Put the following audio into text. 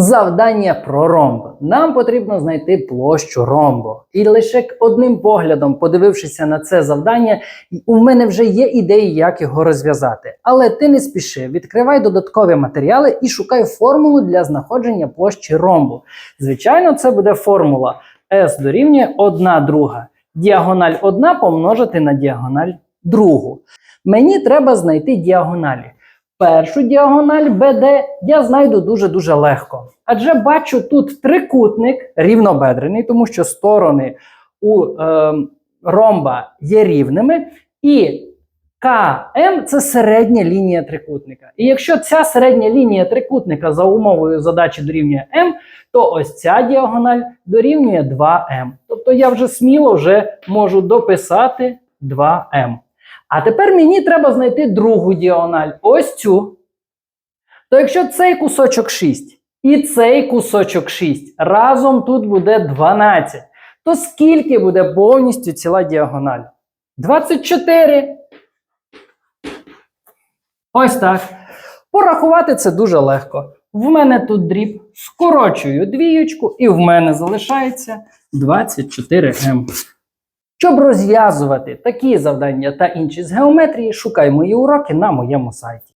Завдання про ромб. Нам потрібно знайти площу ромбу. І лише одним поглядом, подивившися на це завдання, у мене вже є ідеї, як його розв'язати. Але ти не спіши, відкривай додаткові матеріали і шукай формулу для знаходження площі ромбу. Звичайно, це буде формула S дорівнює 1 друга. Діагональ 1 помножити на діагональ другу. Мені треба знайти діагоналі. Першу діагональ BD я знайду дуже-дуже легко. Адже бачу тут трикутник рівнобедрений, тому що сторони у е, ромба є рівними, і КМ це середня лінія трикутника. І якщо ця середня лінія трикутника за умовою задачі дорівнює М, то ось ця діагональ дорівнює 2М. Тобто я вже сміло вже можу дописати 2М. А тепер мені треба знайти другу діагональ, ось цю. То якщо цей кусочок 6 і цей кусочок 6, разом тут буде 12, то скільки буде повністю ціла діагональ? 24. Ось так. Порахувати це дуже легко. В мене тут дріб. Скорочую двіючку, і в мене залишається 24М. Щоб розв'язувати такі завдання та інші з геометрії, шукай мої уроки на моєму сайті.